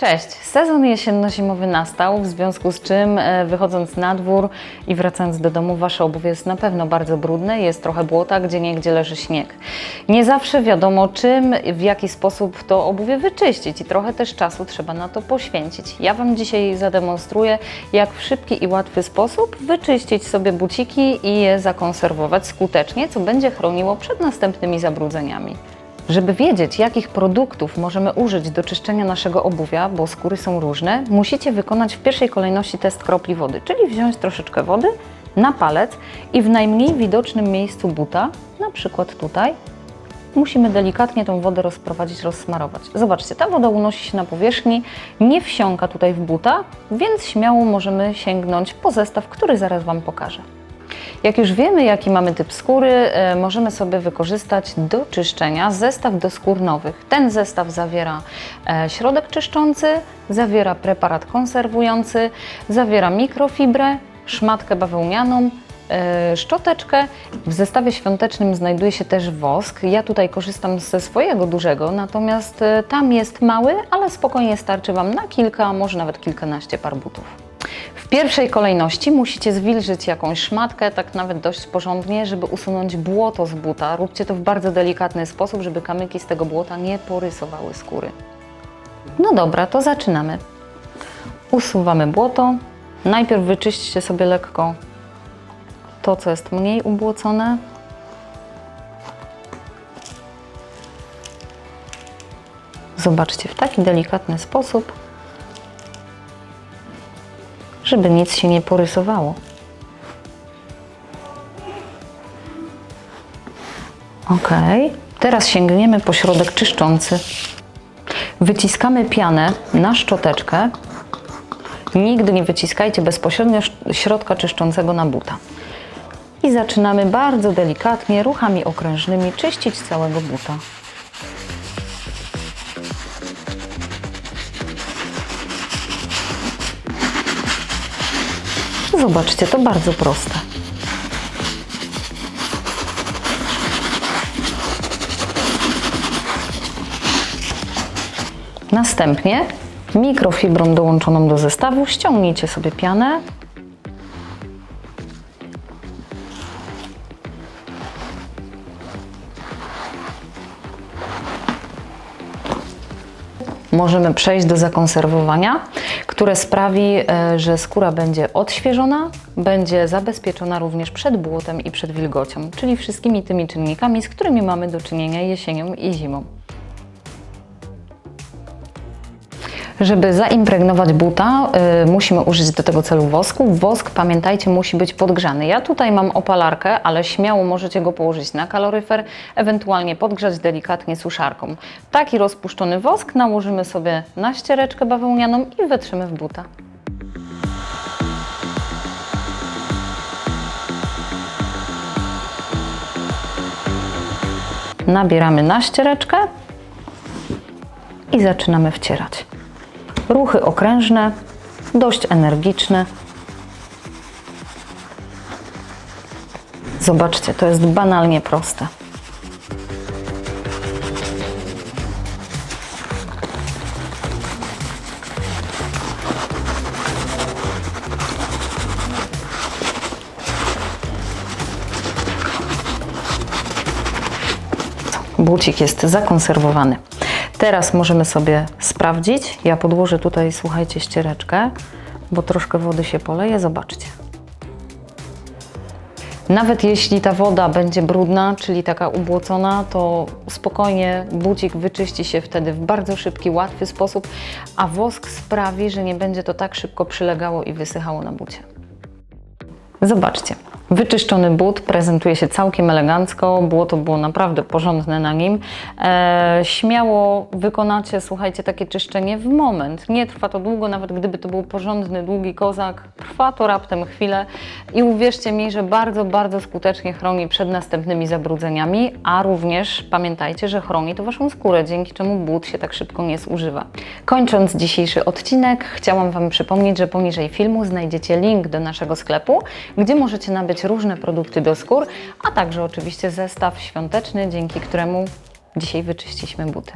Cześć! Sezon jesienno-zimowy nastał, w związku z czym e, wychodząc na dwór i wracając do domu, wasze obuwie jest na pewno bardzo brudne, jest trochę błota, gdzie niegdzie leży śnieg. Nie zawsze wiadomo czym, w jaki sposób to obuwie wyczyścić i trochę też czasu trzeba na to poświęcić. Ja Wam dzisiaj zademonstruję, jak w szybki i łatwy sposób wyczyścić sobie buciki i je zakonserwować skutecznie, co będzie chroniło przed następnymi zabrudzeniami. Żeby wiedzieć, jakich produktów możemy użyć do czyszczenia naszego obuwia, bo skóry są różne, musicie wykonać w pierwszej kolejności test kropli wody, czyli wziąć troszeczkę wody na palec i w najmniej widocznym miejscu buta, na przykład tutaj, musimy delikatnie tą wodę rozprowadzić, rozsmarować. Zobaczcie, ta woda unosi się na powierzchni, nie wsiąka tutaj w buta, więc śmiało możemy sięgnąć po zestaw, który zaraz Wam pokażę. Jak już wiemy, jaki mamy typ skóry, e, możemy sobie wykorzystać do czyszczenia zestaw do skór nowych. Ten zestaw zawiera e, środek czyszczący, zawiera preparat konserwujący, zawiera mikrofibrę, szmatkę bawełnianą, e, szczoteczkę. W zestawie świątecznym znajduje się też wosk. Ja tutaj korzystam ze swojego dużego, natomiast tam jest mały, ale spokojnie starczy Wam na kilka, może nawet kilkanaście par butów. W pierwszej kolejności musicie zwilżyć jakąś szmatkę, tak nawet dość porządnie, żeby usunąć błoto z buta. Róbcie to w bardzo delikatny sposób, żeby kamyki z tego błota nie porysowały skóry. No dobra, to zaczynamy. Usuwamy błoto. Najpierw wyczyśćcie sobie lekko to, co jest mniej ubłocone. Zobaczcie, w taki delikatny sposób żeby nic się nie porysowało. Ok, teraz sięgniemy po środek czyszczący. Wyciskamy pianę na szczoteczkę. Nigdy nie wyciskajcie bezpośrednio środka czyszczącego na buta. I zaczynamy bardzo delikatnie, ruchami okrężnymi czyścić całego buta. Zobaczcie, to bardzo proste. Następnie mikrofibrą dołączoną do zestawu ściągnijcie sobie pianę. Możemy przejść do zakonserwowania, które sprawi, e, że skóra będzie odświeżona, będzie zabezpieczona również przed błotem i przed wilgocią, czyli wszystkimi tymi czynnikami, z którymi mamy do czynienia jesienią i zimą. Żeby zaimpregnować buta, y, musimy użyć do tego celu wosku. Wosk, pamiętajcie, musi być podgrzany. Ja tutaj mam opalarkę, ale śmiało możecie go położyć na kaloryfer, ewentualnie podgrzać delikatnie suszarką. Taki rozpuszczony wosk nałożymy sobie na ściereczkę bawełnianą i wetrzymy w buta. Nabieramy na ściereczkę i zaczynamy wcierać. Ruchy okrężne, dość energiczne. Zobaczcie, to jest banalnie proste. Bucik jest zakonserwowany. Teraz możemy sobie sprawdzić. Ja podłożę tutaj, słuchajcie, ściereczkę, bo troszkę wody się poleje. Zobaczcie. Nawet jeśli ta woda będzie brudna, czyli taka ubłocona, to spokojnie bucik wyczyści się wtedy w bardzo szybki, łatwy sposób, a wosk sprawi, że nie będzie to tak szybko przylegało i wysychało na bucie. Zobaczcie, wyczyszczony but prezentuje się całkiem elegancko, błoto było naprawdę porządne na nim. E, śmiało wykonacie, słuchajcie, takie czyszczenie w moment. Nie trwa to długo, nawet gdyby to był porządny, długi kozak, trwa to raptem chwilę i uwierzcie mi, że bardzo, bardzo skutecznie chroni przed następnymi zabrudzeniami, a również pamiętajcie, że chroni to Waszą skórę, dzięki czemu but się tak szybko nie zużywa. Kończąc dzisiejszy odcinek, chciałam Wam przypomnieć, że poniżej filmu znajdziecie link do naszego sklepu, gdzie możecie nabyć różne produkty do skór, a także oczywiście zestaw świąteczny, dzięki któremu dzisiaj wyczyściliśmy buty.